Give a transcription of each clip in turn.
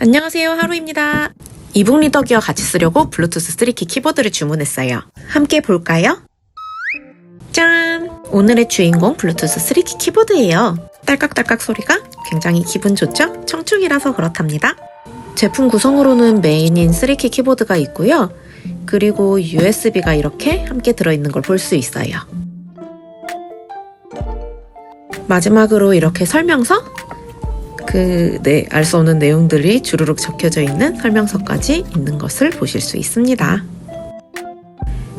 안녕하세요 하루입니다. 이북 리더 기어 같이 쓰려고 블루투스 3키 키보드를 주문했어요. 함께 볼까요? 짠! 오늘의 주인공 블루투스 3키 키보드예요. 딸깍딸깍 소리가 굉장히 기분 좋죠? 청축이라서 그렇답니다. 제품 구성으로는 메인인 3키 키보드가 있고요. 그리고 USB가 이렇게 함께 들어있는 걸 볼 수 있어요. 마지막으로 이렇게 설명서? 그, 네, 알 수 없는 내용들이 주르륵 적혀져 있는 설명서까지 있는 것을 보실 수 있습니다.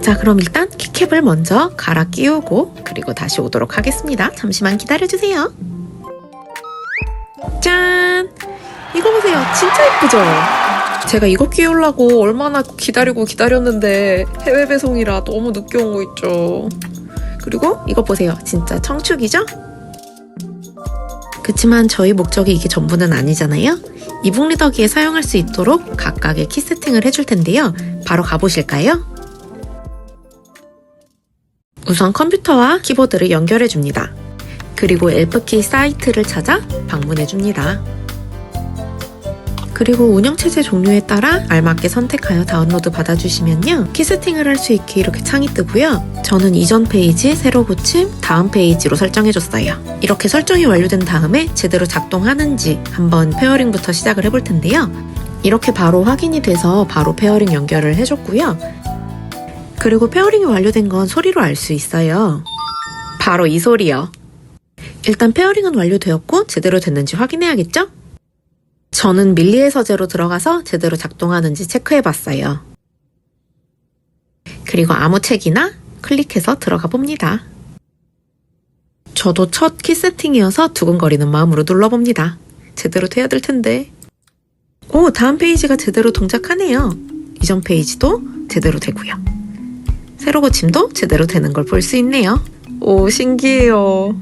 자, 그럼 일단 키캡을 먼저 갈아 끼우고 그리고 다시 오도록 하겠습니다. 잠시만 기다려주세요. 짠! 이거 보세요. 진짜 예쁘죠? 제가 이거 끼우려고 얼마나 기다리고 기다렸는데 해외 배송이라 너무 늦게 온 거 있죠. 그리고 이거 보세요. 진짜 청축이죠? 그치만 저희 목적이 이게 전부는 아니잖아요? 이북 리더기에 사용할 수 있도록 각각의 키 세팅을 해줄 텐데요. 바로 가보실까요? 우선 컴퓨터와 키보드를 연결해 줍니다. 그리고 엘프키 사이트를 찾아 방문해 줍니다. 그리고 운영체제 종류에 따라 알맞게 선택하여 다운로드 받아주시면요. 키 세팅을 할 수 있게 이렇게 창이 뜨고요. 저는 이전 페이지, 새로 고침, 다음 페이지로 설정해줬어요. 이렇게 설정이 완료된 다음에 제대로 작동하는지 한번 페어링부터 시작을 해볼 텐데요. 이렇게 바로 확인이 돼서 바로 페어링 연결을 해줬고요. 그리고 페어링이 완료된 건 소리로 알 수 있어요. 바로 이 소리요. 일단 페어링은 완료되었고 제대로 됐는지 확인해야겠죠? 저는 밀리의 서재로 들어가서 제대로 작동하는지 체크해 봤어요. 그리고 아무 책이나 클릭해서 들어가 봅니다. 저도 첫 키 세팅이어서 두근거리는 마음으로 눌러봅니다. 제대로 돼야 될 텐데. 오, 다음 페이지가 제대로 동작하네요. 이전 페이지도 제대로 되고요. 새로 고침도 제대로 되는 걸 볼 수 있네요. 오, 신기해요.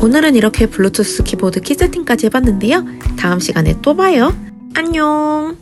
오늘은 이렇게 블루투스 키보드 키 세팅까지 해봤는데요. 다음 시간에 또 봐요. 안녕!